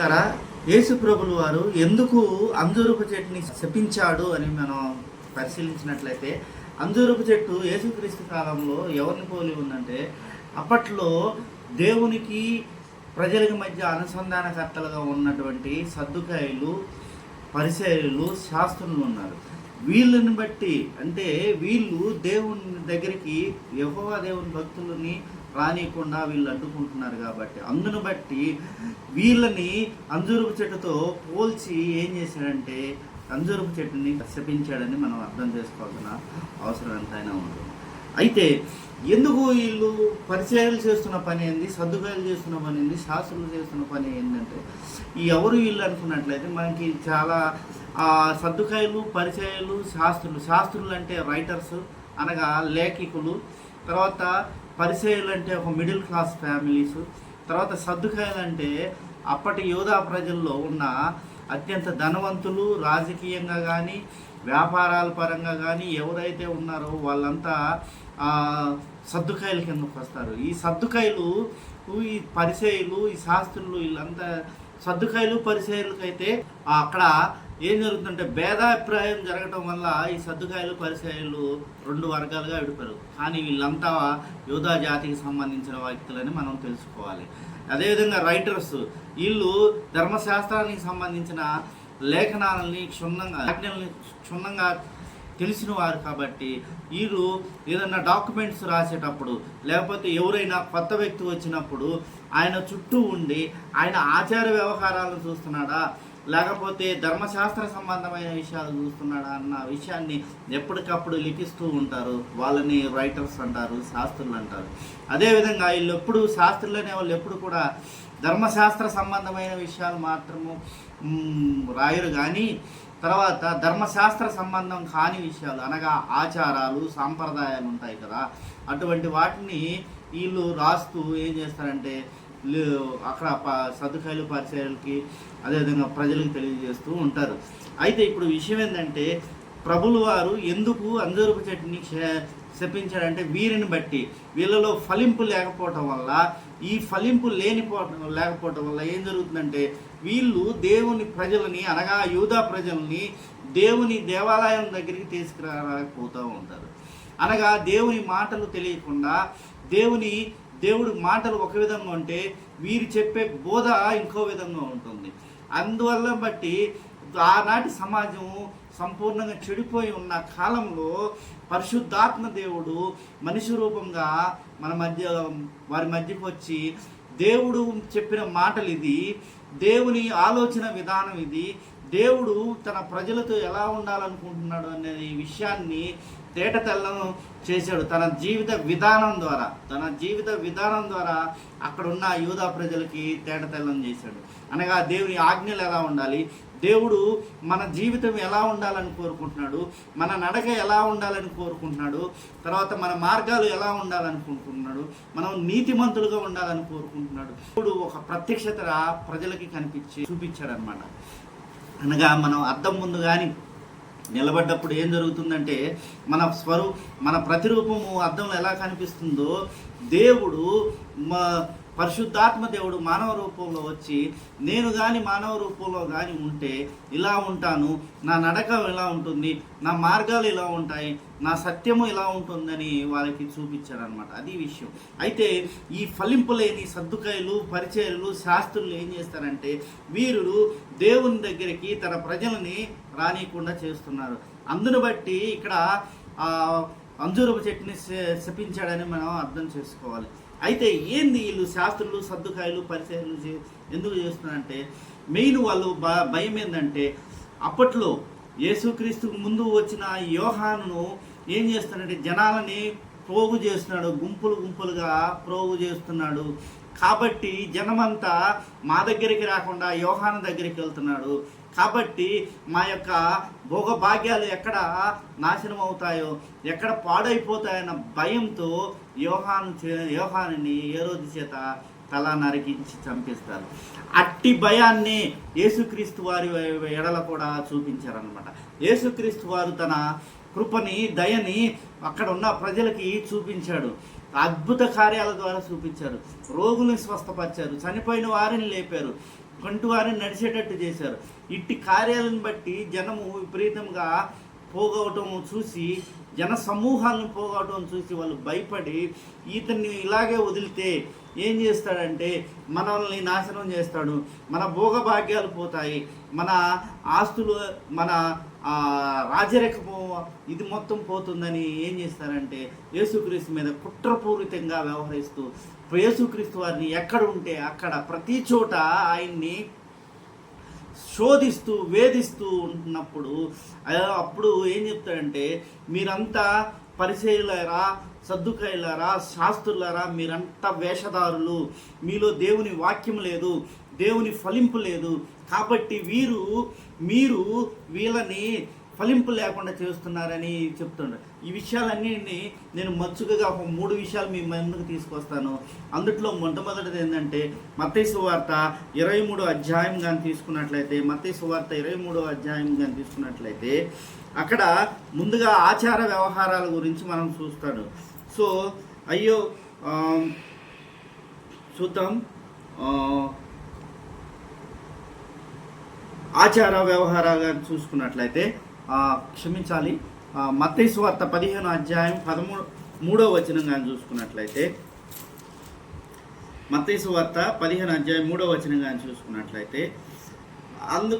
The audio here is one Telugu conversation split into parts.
చూసారా యేసు ప్రభులు వారు ఎందుకు అంజూరపు చెట్టుని శపించాడు అని మనం పరిశీలించినట్లయితే అంజూరపు చెట్టు యేసుక్రీస్తు కాలంలో ఎవరిని పోలి ఉందంటే అప్పట్లో దేవునికి ప్రజలకి మధ్య అనుసంధానకర్తలుగా ఉన్నటువంటి సర్దుకాయలు పరిశైలు శాస్త్రులు ఉన్నారు. వీళ్ళని బట్టి అంటే వీళ్ళు దేవుని దగ్గరికి యహోవా దేవుని భక్తులని రానియకుండా వీళ్ళు అడ్డుకుంటున్నారు కాబట్టి అందును బట్టి వీళ్ళని అంజూరపు చెట్టుతో పోల్చి ఏం చేశాడంటే అంజూరపు చెట్టుని శపించాడని మనం అర్థం చేసుకోవాల్సిన అవసరం ఎంతైనా ఉంటుంది అయితే ఎందుకు వీళ్ళు పరిచయాలు చేస్తున్న పని ఏంది సర్దుకాయలు చేస్తున్న పని ఏంది శాస్త్రులు చేస్తున్న పని ఏంటంటే ఈ ఎవరు వీళ్ళు అనుకున్నట్లయితే మనకి చాలా సర్దుకాయలు పరిచయాలు శాస్త్రులు శాస్త్రులు అంటే రైటర్స్ అనగా లేఖికులు తర్వాత పరిచయాలు అంటే ఒక మిడిల్ క్లాస్ ఫ్యామిలీస్ తర్వాత సర్దుకాయలు అంటే అప్పటి యోధా ప్రజల్లో ఉన్న అత్యంత ధనవంతులు రాజకీయంగా కానీ వ్యాపారాల పరంగా కానీ ఎవరైతే ఉన్నారో వాళ్ళంతా సర్దుకాయల కిందకు వస్తారు. ఈ సర్దుకాయలు ఈ పరిసేయులు ఈ శాస్త్రులు వీళ్ళంతా సర్దుకాయలు పరిసేయులకైతే అక్కడ ఏం జరుగుతుందంటే భేదాభిప్రాయం జరగటం వల్ల ఈ సర్దుకాయలు పరిచయాలు రెండు వర్గాలుగా విడిపారు. కానీ వీళ్ళంతా యోధా జాతికి సంబంధించిన వ్యక్తులని మనం తెలుసుకోవాలి. అదేవిధంగా రైటర్స్ వీళ్ళు ధర్మశాస్త్రానికి సంబంధించిన లేఖనాలని క్షుణ్ణంగా ఆజ్ఞల్ని క్షుణ్ణంగా తెలిసిన వారు కాబట్టి వీరు ఏదన్నా డాక్యుమెంట్స్ రాసేటప్పుడు లేకపోతే ఎవరైనా కొత్త వ్యక్తి వచ్చినప్పుడు ఆయన చుట్టూ ఉండి ఆయన ఆచార వ్యవహారాలను చూస్తున్నాడా? లేకపోతే ధర్మశాస్త్ర సంబంధమైన విషయాలు చూస్తున్నాడా అన్న విషయాన్ని ఎప్పటికప్పుడు లిఖిస్తూ ఉంటారు. వాళ్ళని రైటర్స్ అంటారు శాస్త్రులు అంటారు. అదేవిధంగా వీళ్ళు ఎప్పుడు శాస్త్రులు అనే వాళ్ళు ఎప్పుడు కూడా ధర్మశాస్త్ర సంబంధమైన విషయాలు మాత్రము రాయరు. కానీ తర్వాత ధర్మశాస్త్ర సంబంధం కాని విషయాలు అనగా ఆచారాలు సాంప్రదాయాలు ఉంటాయి కదా. అటువంటి వాటిని వీళ్ళు రాస్తూ ఏం చేస్తారంటే అక్కడ ప సదుకాయలు పరిచయాలకి అదేవిధంగా ప్రజలకు తెలియజేస్తూ ఉంటారు. అయితే ఇప్పుడు విషయం ఏంటంటే ప్రభులు వారు ఎందుకు అంజూరపు చెట్టుని శ- శపించాడంటే వీరిని బట్టి వీళ్ళలో ఫలింపు లేకపోవటం వల్ల ఈ ఫలింపు లేనిపోవటం లేకపోవటం వల్ల ఏం జరుగుతుందంటే వీళ్ళు దేవుని ప్రజలని అనగా యూదా ప్రజల్ని దేవుని దేవాలయం దగ్గరికి తీసుకురాకపోతూ ఉంటారు. అనగా దేవుని మాటలు తెలియకుండా దేవుని దేవుడు మాటలు ఒక విధంగా ఉంటే వీరు చెప్పే బోధ ఇంకో విధంగా ఉంటుంది. అందువల్ల బట్టి ఆనాటి సమాజం సంపూర్ణంగా చెడిపోయి ఉన్న కాలంలో పరిశుద్ధాత్మ దేవుడు మనిషి రూపంగా మన మధ్య వారి మధ్యకు వచ్చి దేవుడు చెప్పిన మాటలు ఇది దేవుని ఆలోచన విధానం ఇది దేవుడు తన ప్రజలతో ఎలా ఉండాలనుకుంటున్నాడు అనే విషయాన్ని తేట తెల్లం చేశాడు. తన జీవిత విధానం ద్వారా తన జీవిత విధానం ద్వారా అక్కడ ఉన్న యూదా ప్రజలకి తేట తెల్లం చేశాడు. అనగా దేవుని ఆజ్ఞలు ఎలా ఉండాలి? దేవుడు మన జీవితం ఎలా ఉండాలని కోరుకుంటున్నాడు? మన నడక ఎలా ఉండాలని కోరుకుంటున్నాడు? తర్వాత మన మార్గాలు ఎలా ఉండాలనుకుంటున్నాడు? మనం నీతిమంతులుగా ఉండాలని కోరుకుంటున్నాడు. దేవుడు ఒక ప్రత్యక్షత ప్రజలకి కనిపించి చూపించాడనమాట అనగా మనం అద్దం ముందు కానీ నిలబడ్డప్పుడు ఏం జరుగుతుందంటే మన స్వరూ మన ప్రతిరూపము అర్థంలో ఎలా కనిపిస్తుందో దేవుడు మా పరిశుద్ధాత్మ దేవుడు మానవ రూపంలో వచ్చి నేను కానీ మానవ రూపంలో కానీ ఉంటే ఇలా ఉంటాను నా నడక ఇలా ఉంటుంది నా మార్గాలు ఇలా ఉంటాయి నా సత్యము ఇలా ఉంటుందని వాళ్ళకి చూపించాడు అనమాట అది విషయం. అయితే ఈ ఫలింపు లేని సర్దుకాయలు పరిచయాలు శాస్త్రులు ఏం చేస్తారంటే వీరుడు దేవుని దగ్గరికి తన ప్రజలని రానియకుండా చేస్తున్నారు. అందును బట్టి ఇక్కడ అంజూరపు చెట్టుని శపించాడని మనం అర్థం చేసుకోవాలి. అయితే ఏంది వీళ్ళు శాస్త్రులు సర్దుకాయలు పరిచయాలు ఎందుకు చేస్తున్నారంటే మెయిన్ వాళ్ళు బ భయం ఏంటంటే అప్పట్లో యేసుక్రీస్తుకు ముందు వచ్చిన యోహాను ఏం చేస్తున్నాడంటే జనాలని ప్రోగు చేస్తున్నాడు గుంపులు గుంపులుగా ప్రోగు చేస్తున్నాడు. కాబట్టి జనమంతా మా దగ్గరికి రాకుండా యోహాను దగ్గరికి వెళ్తున్నాడు. కాబట్టి మా యొక్క భోగభాగ్యాలు ఎక్కడ నాశనం అవుతాయో ఎక్కడ పాడైపోతాయన్న భయంతో యోహాను చే- యోహానుని ఏ రోజు చేత తల నరికించి చంపేస్తారు. అట్టి భయాన్ని యేసుక్రీస్తు వారి ఎడల కూడా చూపించారనమాట యేసుక్రీస్తు వారు తన కృపని దయని అక్కడ ఉన్న ప్రజలకి చూపించాడు. అద్భుత కార్యాల ద్వారా చూపించారు. రోగుల్ని స్వస్థపరిచారు. చనిపోయిన వారిని లేపారు. కంటువారిని నడిచేటట్టు చేశారు. ఇట్టి కార్యాలను బట్టి జనము విపరీతంగా పోగవటం చూసి జన సమూహాలను పోగవటం చూసి వాళ్ళు భయపడి ఇతన్ని ఇలాగే వదిలితే ఏం చేస్తాడంటే మనల్ని నాశనం చేస్తాడు. మన భోగభాగ్యాలు పోతాయి. మన ఆస్తులు మన ఆ, ఇది మొత్తం పోతుందని ఏం చేస్తారంటే యేసుక్రీస్తు మీద కుట్రపూరితంగా వ్యవహరిస్తూ యేసుక్రీస్తు వారిని ఎక్కడ ఉంటే అక్కడ ప్రతి చోట ఆయన్ని శోధిస్తూ వేధిస్తూ ఉంటున్నప్పుడు అప్పుడు ఏం చెప్తాడంటే మీరంతా పరిచయలరా సర్దుకాయలారా శాస్త్రులరా మీరంతా వేషధారులు. మీలో దేవుని వాక్యం లేదు దేవుని ఫలింపు లేదు. కాబట్టి వీరు మీరు వీళ్ళని ఫలింపు లేకుండా చేస్తున్నారని చెప్తుండ్రు ఈ విషయాలన్నింటినీ నేను మచ్చుకగా ఒక మూడు విషయాలు మీ ముందుకు తీసుకొస్తాను. అందుట్లో మొట్టమొదటిది ఏంటంటే మత్తయి సువార్త ఇరవై మూడో అధ్యాయం కానీ తీసుకున్నట్లయితే మత్తయి సువార్త ఇరవై మూడో అధ్యాయం కానీ తీసుకున్నట్లయితే అక్కడ ముందుగా ఆచార వ్యవహారాల గురించి మనం చూస్తాడు. సో అయ్యో చూద్దాం. ఆచార వ్యవహారాలు చూసుకున్నట్లయితే క్షమించాలి. ఆ, మత్తయి పదిహేను అధ్యాయం పదమూడు మూడో వచనం కానీ చూసుకున్నట్లయితే మత్తయి సువార్త పదిహేను అధ్యాయం మూడో వచనం కానీ చూసుకున్నట్లయితే అందు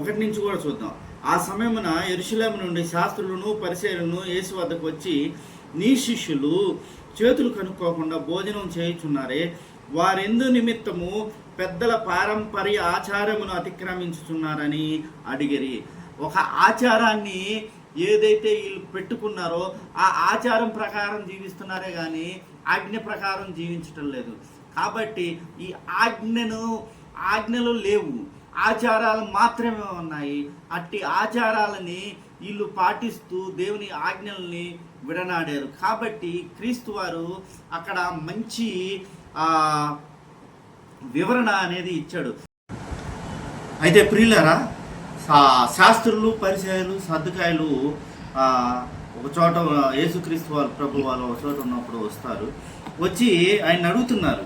ఒకటి నుంచి కూడా చూద్దాం. ఆ సమయమున ఎరుశలేము నుండి శాస్త్రులను పరిశీలను యేసు వద్దకు వచ్చి నీ శిష్యులు చేతులు కనుక్కోకుండా భోజనం చేయుచున్నారే వారెందు నిమిత్తము పెద్దల పారంపర్య ఆచారమును అతిక్రమించుతున్నారని అడిగిరి. ఒక ఆచారాన్ని ఏదైతే వీళ్ళు పెట్టుకున్నారో ఆ ఆచారం ప్రకారం జీవిస్తున్నారే కానీ ఆజ్ఞ ప్రకారం జీవించటం లేదు. కాబట్టి ఈ ఆజ్ఞను ఆజ్ఞలు లేవు. ఆచారాలు మాత్రమే ఉన్నాయి. అట్టి ఆచారాలని వీళ్ళు పాటిస్తూ దేవుని ఆజ్ఞల్ని విడనాడారు. కాబట్టి క్రీస్తు వారు అక్కడ మంచి ఆ, వివరణ అనేది ఇచ్చాడు. అయితే ప్రియులరా శాస్త్రులు పరిచయాలు సర్దుకాయలు ఒక చోట యేసుక్రీస్తు వారు ప్రభు వాళ్ళు ఒక చోట ఉన్నప్పుడు వస్తారు. వచ్చి ఆయన అడుగుతున్నారు.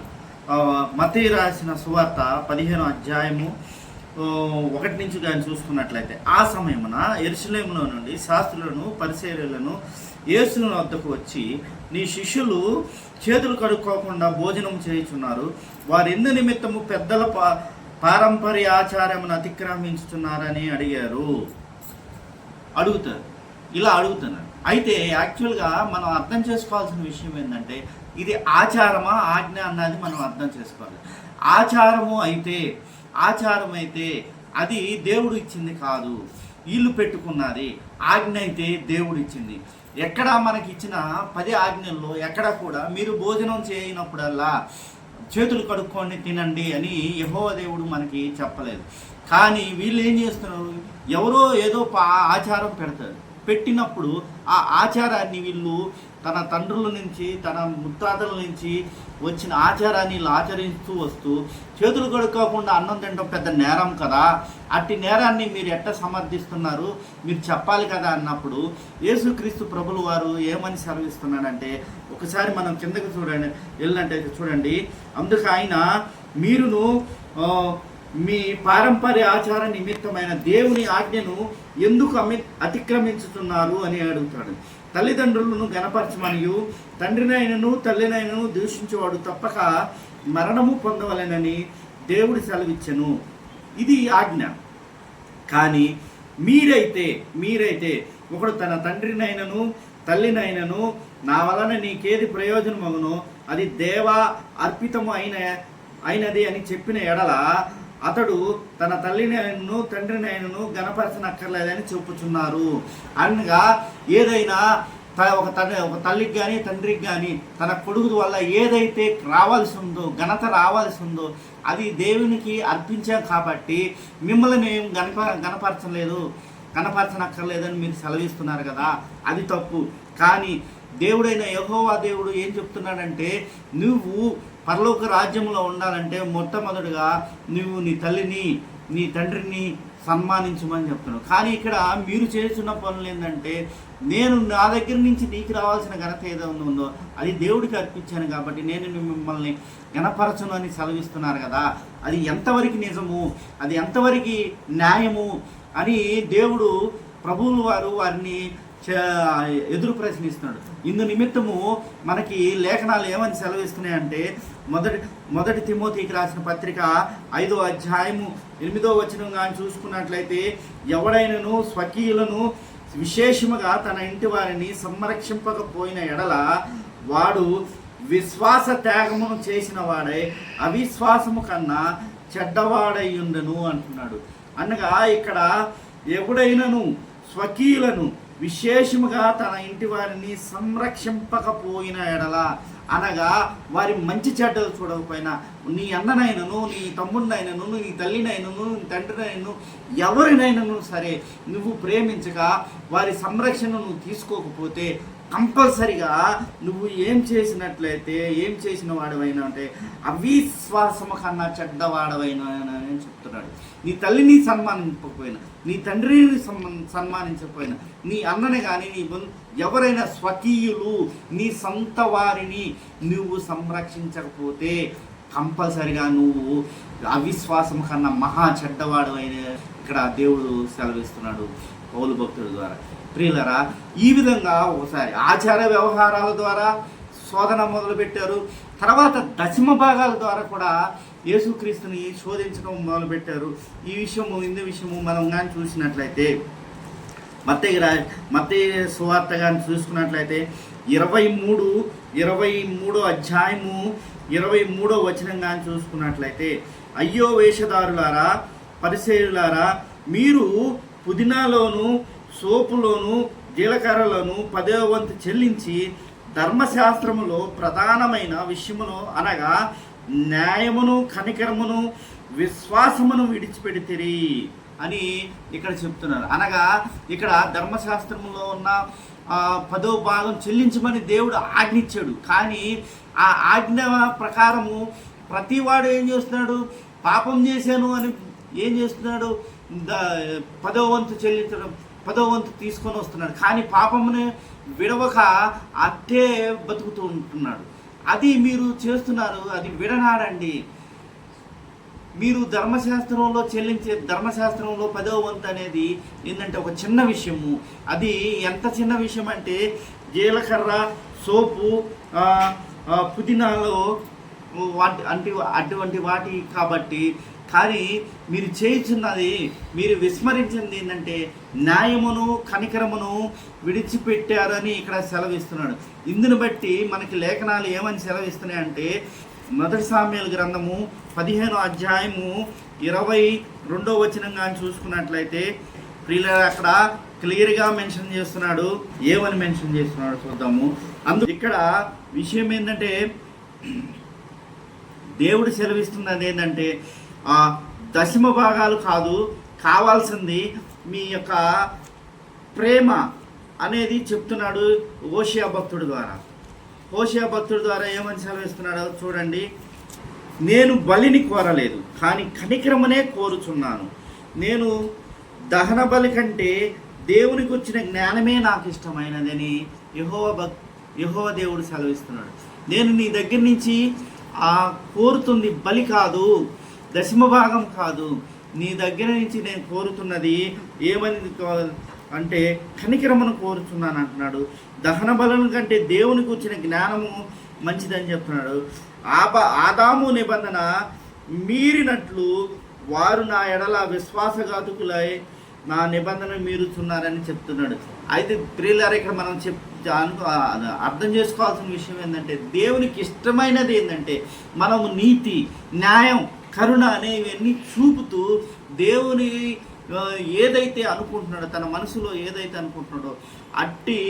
మతయ్య రాసిన సువార్త పదిహేను అధ్యాయము ఒకటి నుంచి కానీ చూసుకున్నట్లయితే ఆ సమయమున ఎరుసలేములో నుండి శాస్త్రులను పరిచర్యలను యేసుని వద్దకు వచ్చి నీ శిష్యులు చేతులు కడుక్కోకుండా భోజనం చేయుచున్నారు. వారు ఎందు నిమిత్తము పెద్దల పా పారంపర్య ఆచారమును అతిక్రమించుతున్నారని అడిగారు. అడుగుతారు. ఇలా అడుగుతున్నారు. అయితే యాక్చువల్గా మనం అర్థం చేసుకోవాల్సిన విషయం ఏంటంటే ఇది ఆచారమా ఆజ్ఞ అన్నది మనం అర్థం చేసుకోవాలి. ఆచారము అయితే ఆచారం అయితే అది దేవుడు ఇచ్చింది కాదు. వీళ్ళు పెట్టుకున్నది. ఆజ్ఞ అయితే దేవుడు ఇచ్చింది. ఎక్కడ మనకి ఇచ్చిన పది ఆజ్ఞల్లో ఎక్కడ కూడా మీరు భోజనం చేయనప్పుడల్లా చేతులు కడుక్కొని తినండి అని యహోవ దేవుడు మనకి చెప్పలేదు. కానీ వీళ్ళు ఏం చేస్తున్నారు? ఎవరో ఏదో పా ఆచారం పెడతారు. పెట్టినప్పుడు ఆ ఆచారాన్ని వీళ్ళు తన తండ్రుల నుంచి తన ముత్తాతల నుంచి వచ్చిన ఆచారాన్ని ఆచరిస్తూ వస్తూ చేతులు కడుక్కోకుండా అన్నం తినడం పెద్ద నేరం కదా. అట్టి నేరాన్ని మీరు ఎట్ట సమర్థిస్తున్నారు? మీరు చెప్పాలి కదా అన్నప్పుడు యేసుక్రీస్తు ప్రభులు వారు ఏమని సెలవిస్తున్నాడంటే ఒకసారి మనం కిందకి చూడండి వెళ్ళినట్టే చూడండి. అందుకు ఆయన మీరును మీ పారంపర్య ఆచార నిమిత్తమైన దేవుని ఆజ్ఞను ఎందుకు అమి అతిక్రమించుతున్నారు? అని అడుగుతాడు తల్లిదండ్రులను గనపరచమనియు తండ్రినైనను తల్లినైనను దూషించేవాడు తప్పక మరణము పొందవలెనని దేవుడు సెలవిచ్చెను. ఇది ఆజ్ఞ. కానీ మీరైతే మీరైతే ఒకడు తన తండ్రినైనను తల్లినైనను నా వలన నీకేది ప్రయోజనమగునో అది దేవా అర్పితము అయిన అయినది అని చెప్పిన ఎడల అతడు తన తల్లినైనను తండ్రినైనను గణపరచనక్కర్లేదని చెప్పుచున్నారు అనగా ఏదైనా త- ఒక తండ్రి ఒక తల్లికి కానీ తండ్రికి కానీ తన కొడుకు వల్ల ఏదైతే రావాల్సి ఉందో ఘనత రావాల్సి ఉందో అది దేవునికి అర్పించాం కాబట్టి మిమ్మల్ని మేము గణప గణపరచలేదు కనపరచనక్కర్లేదని మీరు సెలవిస్తున్నారు కదా. అది తప్పు. కానీ దేవుడైన యహోవా దేవుడు ఏం చెప్తున్నాడంటే నువ్వు పరలోక రాజ్యంలో ఉండాలంటే మొట్టమొదటిగా నువ్వు నీ తల్లిని నీ తండ్రిని సన్మానించమని చెప్తున్నావు. కానీ ఇక్కడ మీరు చేస్తున్న పనులు ఏంటంటే నేను నా దగ్గర నుంచి నీకు రావాల్సిన ఘనత ఏదో ఉందో అది దేవుడికి అర్పించాను కాబట్టి నేను మిమ్మల్ని గణపరచను అని సెలవిస్తున్నారు కదా. అది ఎంతవరకు నిజము? అది ఎంతవరకు న్యాయము? అని దేవుడు ప్రభువులు వారు వారిని ఎదురు ప్రశ్నిస్తున్నాడు. ఇందు నిమిత్తము మనకి లేఖనాలు ఏమని సెలవిస్తున్నాయంటే మొదటి మొదటి తిమోతికి రాసిన పత్రిక ఐదో అధ్యాయము ఎనిమిదో వచనం కానీ చూసుకున్నట్లయితే ఎవడైనను స్వకీయులను విశేషముగా తన ఇంటి వారిని సంరక్షింపకపోయిన ఎడల వాడు విశ్వాస త్యాగమును చేసిన వాడై అవిశ్వాసము కన్నా చెడ్డవాడై ఉండను అంటున్నాడు. అనగా ఇక్కడ ఎవడైనను స్వకీయులను విశేషముగా తన ఇంటి వారిని సంరక్షింపకపోయిన ఎడల. అనగా వారి మంచి చెడ్డలు చూడకపోయినా నీ అన్ననైనను నీ తమ్ముడినైనను నీ తల్లినైనను నీ తండ్రినైనను ఎవరినైనను సరే నువ్వు ప్రేమించగా వారి సంరక్షణ నువ్వు తీసుకోకపోతే కంపల్సరిగా నువ్వు ఏం చేసినట్లయితే ఏం చేసిన వాడవైనా అంటే అవిశ్వాసము కన్నా చెడ్డవాడవైనా అని చెప్తున్నాడు. నీ తల్లిని సన్మానించకపోయినా నీ తండ్రిని సన్మా- సన్మానించకపోయినా నీ అన్నని కానీ నీ బంధు ఎవరైనా స్వకీయులు నీ సొంత వారిని నువ్వు సంరక్షించకపోతే కంపల్సరిగా నువ్వు అవిశ్వాసం కన్నా మహా చెడ్డవాడు అయిన ఇక్కడ దేవుడు సెలవిస్తున్నాడు పౌలు భక్తుడి ద్వారా. ప్రియులరా ఈ విధంగా ఒకసారి ఆచార వ్యవహారాల ద్వారా శోధన మొదలుపెట్టారు. తర్వాత దశమ భాగాల ద్వారా కూడా యేసుక్రీస్తుని శోధించడం మొదలుపెట్టారు. ఈ విషయము ఇందు విషయము మనం కానీ చూసినట్లయితే మత్తయ్య రా మత్తయ్య సువార్త కానీ చూసుకున్నట్లయితే ఇరవై మూడు ఇరవై మూడో అధ్యాయము ఇరవై మూడో వచనం కానీ చూసుకున్నట్లయితే అయ్యో వేషధారులారా పరిసేయులారా మీరు పుదీనాలోను సోపులోను జీలకర్రలను పదో వంతు చెల్లించి ధర్మశాస్త్రములో ప్రధానమైన విషయమును అనగా న్యాయమును కనికరమును విశ్వాసమును విడిచిపెడితిరి అని ఇక్కడ చెప్తున్నారు. అనగా ఇక్కడ ధర్మశాస్త్రంలో ఉన్న పదో భాగం చెల్లించమని దేవుడు ఆజ్ఞించాడు కానీ ఆ ఆజ్ఞ ప్రకారము ప్రతివాడు ఏం చేస్తున్నాడు? పాపం చేశాను అని ఏం చేస్తున్నాడు? పదో వంతు చెల్లించడం. పదో వంతు తీసుకొని వస్తున్నాడు. కానీ పాపమును విడవక అట్టే బతుకుతూ ఉంటున్నాడు. అది మీరు చేస్తున్నారు అది విడనాడండి. మీరు ధర్మశాస్త్రంలో చెల్లించే ధర్మశాస్త్రంలో పదో వంతు అనేది ఏంటంటే ఒక చిన్న విషయము. అది ఎంత చిన్న విషయం అంటే జీలకర్ర సోపు పుదీనాలో వాటి అంటే అటువంటి వాటి కాబట్టి కానీ మీరు చేయుచున్నది మీరు విస్మరించింది ఏంటంటే న్యాయమును కనికరమును విడిచిపెట్టారని ఇక్కడ సెలవిస్తున్నాడు. ఇందుని బట్టి మనకి లేఖనాలు ఏమని సెలవిస్తున్నాయంటే మొదటి సామ్యాల గ్రంథము పదిహేను అధ్యాయము ఇరవై రెండో వచనం కానీ చూసుకున్నట్లయితే ప్రియుల అక్కడ క్లియర్గా మెన్షన్ చేస్తున్నాడు. ఏమని మెన్షన్ చేస్తున్నాడు చూద్దాము. అందు ఇక్కడ విషయం ఏంటంటే దేవుడు సెలవిస్తున్నది ఏంటంటే దశమ భాగాలు కాదు కావాల్సింది మీ యొక్క ప్రేమ అనేది చెప్తున్నాడు ఓషియా భక్తుడు ద్వారా. ఓషియా భక్తుడు ద్వారా ఏమని సెలవిస్తున్నాడో చూడండి. నేను బలిని కోరలేదు కానీ కనికరమనే కోరుచున్నాను. నేను దహన బలి కంటే దేవునికి వచ్చిన జ్ఞానమే నాకు ఇష్టమైనదని యహోవ భక్ యహోవ దేవుడు సెలవిస్తున్నాడు. నేను నీ దగ్గర నుంచి ఆ కోరుతుంది బలి కాదు దశమ భాగం కాదు. నీ దగ్గర నుంచి నేను కోరుతున్నది ఏమని అంటే కనికరమను కోరుతున్నాను అంటున్నాడు. దహన బలం కంటే దేవునికి వచ్చిన జ్ఞానము మంచిదని చెప్తున్నాడు. ఆప ఆదాము నిబంధన మీరినట్లు వారు నా ఎడల విశ్వాసఘాతుకులై నా నిబంధన మీరుతున్నారని చెప్తున్నాడు. అయితే ప్రియులారా ఇక్కడ మనం చెప్ అను- అర్థం చేసుకోవాల్సిన విషయం ఏంటంటే దేవునికి ఇష్టమైనది ఏంటంటే మనము నీతి న్యాయం కరుణ అనేవన్నీ చూపుతూ దేవుని ఏదైతే అనుకుంటున్నాడో తన మనసులో ఏదైతే అనుకుంటున్నాడో అట్టి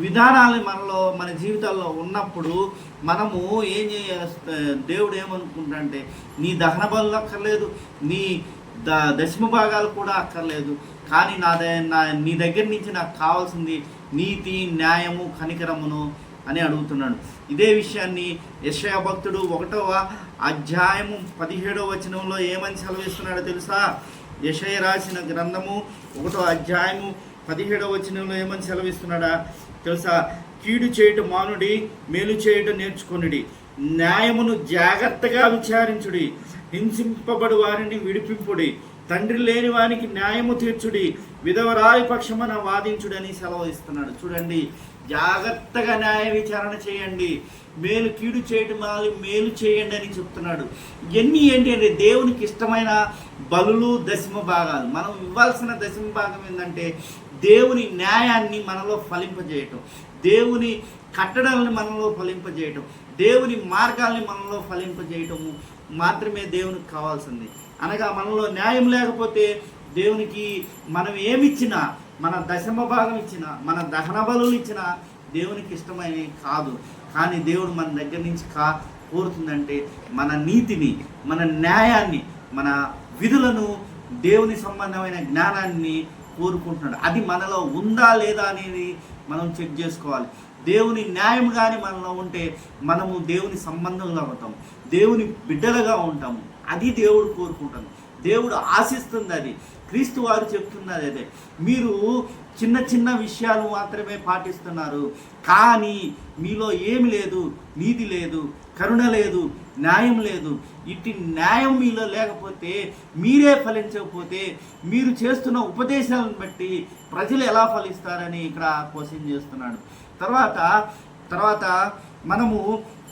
విధానాలు మనలో మన జీవితాల్లో ఉన్నప్పుడు మనము ఏం చేయ దేవుడు ఏమనుకుంటాడంటే నీ దహన బలు అక్కర్లేదు నీ ద దశమ భాగాలు కూడా అక్కర్లేదు కానీ నా ద- నా నీ దగ్గర నుంచి నాకు కావాల్సింది నీతి న్యాయము కనికరమును అని అడుగుతున్నాడు. ఇదే విషయాన్ని యశయ భక్తుడు ఒకటవ అధ్యాయము పదిహేడవ వచనంలో ఏమని సెలవిస్తున్నాడో తెలుసా? యశయ రాసిన గ్రంథము ఒకటో అధ్యాయము పదిహేడవ వచనంలో ఏమని సెలవిస్తున్నాడా తెలుసా? కీడు చేయటం మానుడి మేలు చేయటం నేర్చుకొనుడి. న్యాయమును జాగ్రత్తగా విచారించుడి. హింసింపబడి వారిని విడిపింపుడి. తండ్రి లేని వానికి న్యాయము తీర్చుడి. విధవరాయి పక్షమన వాదించుడని సెలవు ఇస్తున్నాడు. చూడండి జాగ్రత్తగా న్యాయ విచారణ చేయండి. మేలు కీడు చేయటం మాలి మేలు చేయండి అని చెప్తున్నాడు. ఇవన్నీ ఏంటి అంటే దేవునికి ఇష్టమైన బలులు దశమ భాగాలు. మనం ఇవ్వాల్సిన దశమ భాగం ఏంటంటే దేవుని న్యాయాన్ని మనలో ఫలింపజేయటం. దేవుని కట్టడాలను మనలో ఫలింపజేయటం. దేవుని మార్గాల్ని మనలో ఫలింపజేయటము మాత్రమే దేవునికి కావాల్సింది. అనగా మనలో న్యాయం లేకపోతే దేవునికి మనం ఏమిచ్చినా మన దశమ భాగం ఇచ్చిన మన దహన బలులు ఇచ్చిన దేవునికి ఇష్టమైనవి కాదు. కానీ దేవుడు మన దగ్గర నుంచి కా కోరుతుందంటే మన నీతిని మన న్యాయాన్ని మన విధులను దేవుని సంబంధమైన జ్ఞానాన్ని కోరుకుంటున్నాడు. అది మనలో ఉందా లేదా అనేది మనం చెక్ చేసుకోవాలి. దేవుని న్యాయం కానీ మనలో ఉంటే మనము దేవుని సంబంధంలో ఉంటాం. దేవుని బిడ్డలుగా ఉంటాము. అది దేవుడు కోరుకుంటాము దేవుడు ఆశిస్తుంది అది. క్రీస్తు వారు చెప్తున్నది అదే. మీరు చిన్న చిన్న విషయాలు మాత్రమే పాటిస్తున్నారు. కానీ మీలో ఏమి లేదు నీతి లేదు కరుణ లేదు న్యాయం లేదు. ఇట్టి న్యాయం మీలో లేకపోతే మీరే ఫలించకపోతే మీరు చేస్తున్న ఉపదేశాలను బట్టి ప్రజలు ఎలా ఫలిస్తారని ఇక్కడ క్వశ్చన్ చేస్తున్నాడు. తర్వాత తర్వాత మనము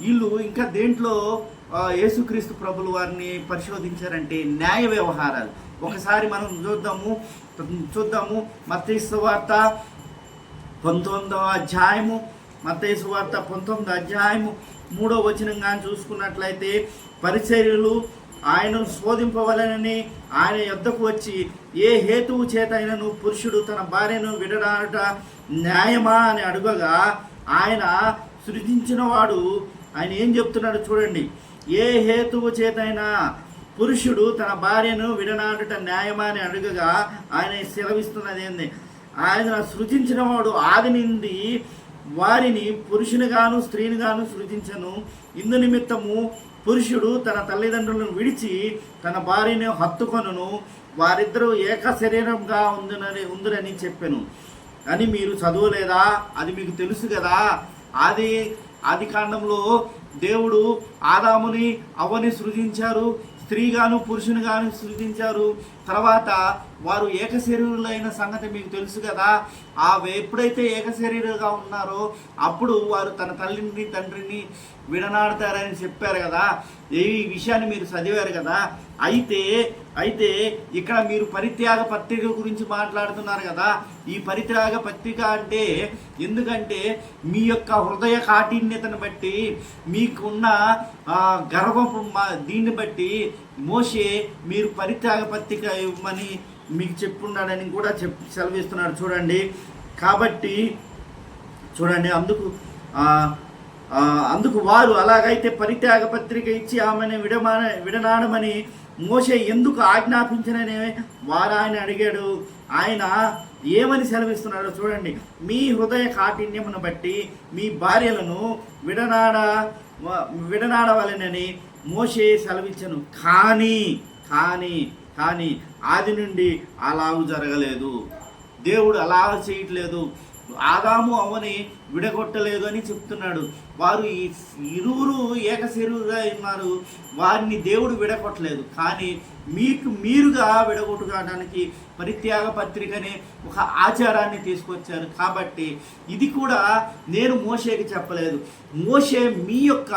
వీళ్ళు ఇంకా దేంట్లో యేసుక్రీస్తు ప్రభులు వారిని పరిశోధించారంటే న్యాయ వ్యవహారాలు. ఒకసారి మనం చూద్దాము చూద్దాము. మత్తయి వార్త పంతొమ్మిదవ అధ్యాయము. మత్తయి వార్త పంతొమ్మిది అధ్యాయము. మూడో వచనం కానీ చూసుకున్నట్లయితే పరిచర్యలు ఆయనను శోధింపవలనని ఆయన యొద్దకు వచ్చి ఏ హేతువు చేతైనను పురుషుడు తన భార్యను విడడాట న్యాయమా? అని అడుగగా ఆయన సృజించిన వాడు ఆయన ఏం చెప్తున్నాడు చూడండి. ఏ హేతువు చేతైనా పురుషుడు తన భార్యను విడనాడుట న్యాయమా అని అడుగగా ఆయన సెలవిస్తున్నది ఏంది? ఆయన సృజించిన వాడు ఆది నుండి వారిని పురుషునిగాను స్త్రీనిగాను సృజించను. ఇందు నిమిత్తము పురుషుడు తన తల్లిదండ్రులను విడిచి తన భార్యను హత్తుకొనును. వారిద్దరూ ఏక శరీరంగా ఉందని ఉందిరని చెప్పాను. అని మీరు చదవలేదా? అది మీకు తెలుసు కదా. ఆది ఆది కాండంలో దేవుడు ఆదాముని అవ్వని సృజించారు. స్త్రీగాను పురుషునిగాను సృజించారు. తర్వాత వారు ఏకశరీరులైన సంగతి మీకు తెలుసు కదా. ఆ ఎప్పుడైతే ఏకశరీరుగా ఉన్నారో అప్పుడు వారు తన తల్లిని తండ్రిని విడనాడతారని చెప్పారు కదా. ఈ విషయాన్ని మీరు చదివారు కదా? అయితే అయితే ఇక్కడ మీరు పరిత్యాగ పత్రిక గురించి మాట్లాడుతున్నారు కదా? ఈ పరిత్యాగ పత్రిక అంటే ఎందుకంటే మీ యొక్క హృదయ కాఠిన్యతను బట్టి మీకున్న గర్వపు దీన్ని బట్టి మోసే మీరు పరిత్యాగ పత్రిక ఇవ్వమని మీకు చెప్పున్నాడని కూడా చెప్ సెలవిస్తున్నాడు. చూడండి. కాబట్టి చూడండి. అందుకు అందుకు వారు అలాగైతే పరిత్యాగ పత్రిక ఇచ్చి ఆమెను విడమాన విడనాడమని మోసే ఎందుకు ఆజ్ఞాపించననే వారు ఆయన అడిగాడు. ఆయన ఏమని సెలవిస్తున్నాడో చూడండి. మీ హృదయ కాఠిన్యమును బట్టి మీ భార్యలను విడనాడ విడనాడవలనని మోసే సెలవిచ్చను. కానీ కానీ కానీ ఆది నుండి అలా జరగలేదు. దేవుడు అలా చేయట్లేదు. ఆదాము అవని విడగొట్టలేదు అని చెప్తున్నాడు. వారు ఈ ఇరువురు ఏకశరీరుగా ఉన్నారు. వారిని దేవుడు విడగొట్టలేదు. కానీ మీకు మీరుగా విడగొట్టుకోవడానికి పరిత్యాగ పత్రికనే ఒక ఆచారాన్ని తీసుకొచ్చారు. కాబట్టి ఇది కూడా నేను మోషేకి చెప్పలేదు. మోషే మీ యొక్క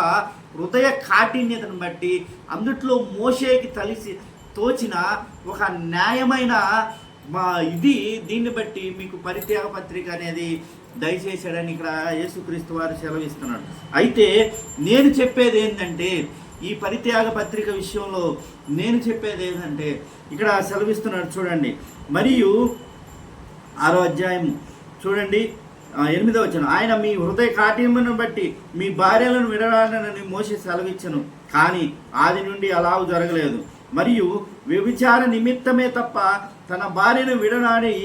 హృదయ కాఠిన్యతను బట్టి అందుట్లో మోషేకి తలిసి తోచిన ఒక న్యాయమైన మా ఇది దీన్ని బట్టి మీకు పరిత్యాగ పత్రిక అనేది దయచేసాడని ఇక్కడ యేసుక్రీస్తు వారు సెలవిస్తున్నాడు అయితే నేను చెప్పేది ఏంటంటే ఈ పరిత్యాగ పత్రిక విషయంలో నేను చెప్పేది ఏంటంటే ఇక్కడ సెలవిస్తున్నాడు చూడండి. మరియు ఆరో అధ్యాయం చూడండి. ఎనిమిదో వచ్చిన ఆయన మీ హృదయ కాఠిన్యమును బట్టి మీ భార్యలను విడవాలని మోసి సెలవిచ్చను. కానీ ఆది నుండి అలా జరగలేదు. మరియు వ్యభిచార నిమిత్తమే తప్ప తన భార్యను విడనాడి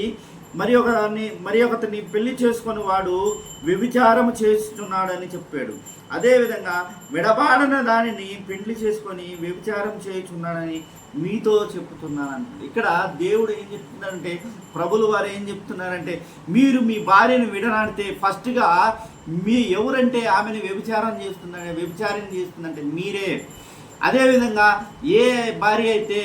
మరి ఒకని మరి ఒకతని పెళ్ళి చేసుకొని వాడు వ్యభిచారం చేస్తున్నాడని చెప్పాడు. అదేవిధంగా విడబాడిన దానిని పెళ్ళి చేసుకొని వ్యభిచారం చేయుచున్నాడని మీతో చెప్తున్నాను ఇక్కడ దేవుడు ఏం చెప్తున్నాడంటే ప్రభులు వారు ఏం చెప్తున్నారంటే మీరు మీ భార్యను విడనాడితే ఫస్ట్గా మీ ఎవరంటే ఆమెను వ్యభిచారం చేస్తుందంటే వ్యభిచారం చేస్తుందంటే మీరే. అదేవిధంగా ఏ భార్య అయితే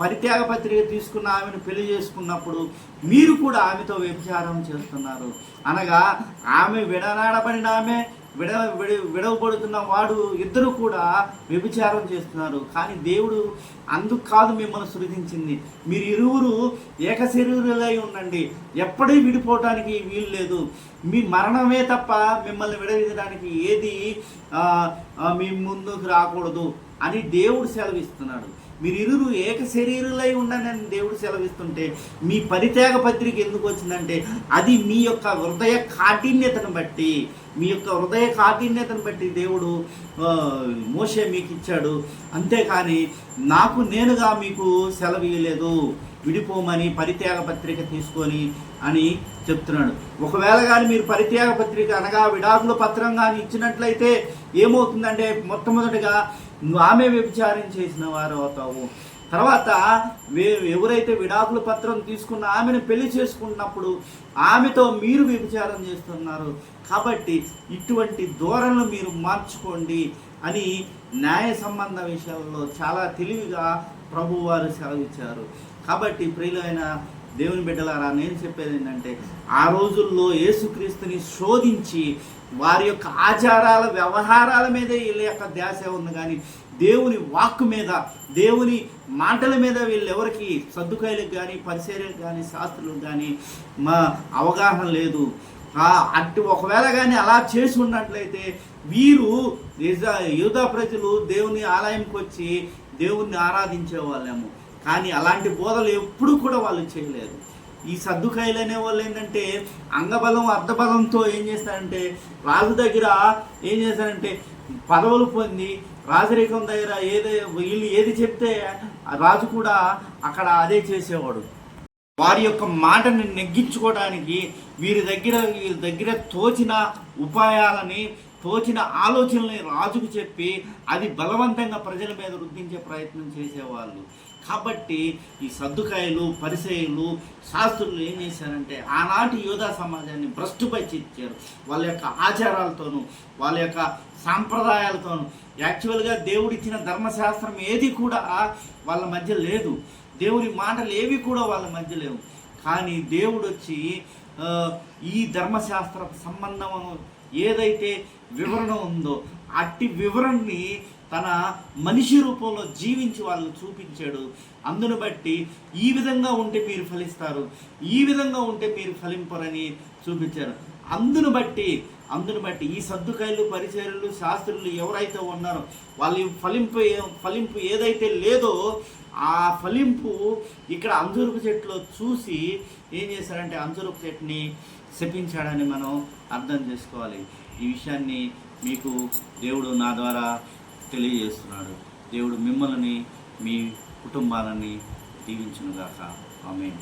పరిత్యాగ పత్రిక తీసుకున్న ఆమెను పెళ్ళి చేసుకున్నప్పుడు మీరు కూడా ఆమెతో వ్యభిచారం చేస్తున్నారు. అనగా ఆమె విడనాడబడిన ఆమె విడ విడి విడవబడుతున్న వాడు ఇద్దరు కూడా వ్యభిచారం చేస్తున్నారు. కానీ దేవుడు అందుకు కాదు మిమ్మల్ని సృజించింది మీరు ఇరువురు ఏకశరీరులై ఉండండి. ఎప్పటికీ విడిపోవటానికి వీలు లేదు. మీ మరణమే తప్ప మిమ్మల్ని విడదీయడానికి ఏది మీ ముందుకు రాకూడదు అని దేవుడు సెలవిస్తున్నాడు. మీరు ఇరురు ఏక శరీరులై ఉండనని దేవుడు సెలవిస్తుంటే మీ పరిత్యాగ పత్రిక ఎందుకు వచ్చిందంటే అది మీ యొక్క హృదయ కాఠిన్యతను బట్టి మీ యొక్క హృదయ కాఠిన్యతను బట్టి దేవుడు మోసే మోషే మీకు ఇచ్చాడు. అంతేకాని నాకు నేనుగా మీకు సెలవు ఇవ్వలేదు విడిపోమని పరిత్యాగ పత్రిక తీసుకొని అని చెప్తున్నాడు. ఒకవేళ కానీ మీరు పరిత్యాగ పత్రిక అనగా విడాకుల పత్రం కానీ ఇచ్చినట్లయితే ఏమవుతుందంటే మొట్టమొదటిగా ఆమె వ్యభిచారం చేసిన వారు అవుతావు. తర్వాత ఎవరైతే విడాకుల పత్రం తీసుకున్న ఆమెను పెళ్ళి చేసుకున్నప్పుడు ఆమెతో మీరు వ్యభిచారం చేస్తున్నారు. కాబట్టి ఇటువంటి ధోరణులు మీరు మార్చుకోండి అని న్యాయ సంబంధ విషయాల్లో చాలా తెలివిగా ప్రభువారు సెలవిచ్చారు. కాబట్టి ప్రియులైన దేవుని బిడ్డలారా నేను చెప్పేది ఏంటంటే ఆ రోజుల్లో యేసుక్రీస్తుని శోధించి వారి యొక్క ఆచారాల వ్యవహారాల మీదే వీళ్ళ యొక్క ధ్యాస ఉంది. కానీ దేవుని వాక్ మీద దేవుని మాటల మీద వీళ్ళు ఎవరికి సర్దుకాయలకు కానీ పరిచర్యలకు కానీ శాస్త్రులకు కానీ మా అవగాహన లేదు. అట్టి అటు ఒకవేళ కానీ అలా చేసి ఉన్నట్లయితే వీరు ఇజ్రా- యూదా ప్రజలు దేవుని ఆలయంకి వచ్చి దేవుణ్ణి ఆరాధించే వాళ్ళేమో. కానీ అలాంటి బోధలు ఎప్పుడు కూడా వాళ్ళు చేయలేదు. ఈ సర్దుకాయలు అనే వాళ్ళు ఏంటంటే అంగబలం అర్ధబలంతో ఏం చేస్తారంటే రాజు దగ్గర ఏం చేస్తారంటే పదవులు పొంది రాజరికం దగ్గర ఏది వీళ్ళు ఏది చెప్తే ఆ రాజు కూడా అక్కడ అదే చేసేవాడు. వారి యొక్క మాటని నెగ్గించుకోవడానికి వీరి దగ్గర వీరి దగ్గర తోచిన ఉపాయాలని తోచిన ఆలోచనల్ని రాజుకు చెప్పి అది బలవంతంగా ప్రజల మీద రుద్దించే ప్రయత్నం చేసేవాళ్ళు. కాబట్టి ఈ సర్దుకాయలు పరిచయులు శాస్త్రులు ఏం చేశారంటే ఆనాటి యోధా సమాజాన్ని భ్రష్టుపరిచిచ్చారు వాళ్ళ యొక్క ఆచారాలతోనూ వాళ్ళ యొక్క సాంప్రదాయాలతోనూ. యాక్చువల్గా దేవుడిచ్చిన ధర్మశాస్త్రం ఏది కూడా వాళ్ళ మధ్య లేదు. దేవుని మాటలు ఏవి కూడా వాళ్ళ మధ్య లేవు. కానీ దేవుడు వచ్చి ఈ ధర్మశాస్త్ర సంబంధం ఏదైతే వివరణ ఉందో అట్టి వివరణని తన మనిషి రూపంలో జీవించి వాళ్ళు చూపించాడు. అందును బట్టి ఈ విధంగా ఉంటే మీరు ఫలిస్తారు. ఈ విధంగా ఉంటే మీరు ఫలింపరని చూపించారు. అందును బట్టి అందును బట్టి ఈ సర్దుకాయలు పరిచయలు శాస్త్రులు ఎవరైతే ఉన్నారో వాళ్ళ ఫలింపు ఫలింపు ఏదైతే లేదో ఆ ఫలింపు ఇక్కడ అంజురుపు చెట్లో చూసి ఏం చేశారంటే అంజురుపు చెట్టుని శపించాడని మనం అర్థం చేసుకోవాలి. ఈ విషయాన్ని మీకు దేవుడు నా ద్వారా తెలియజేస్తున్నాడు. దేవుడు మిమ్మల్ని మీ కుటుంబాలని దీవించునుగాక. ఆమె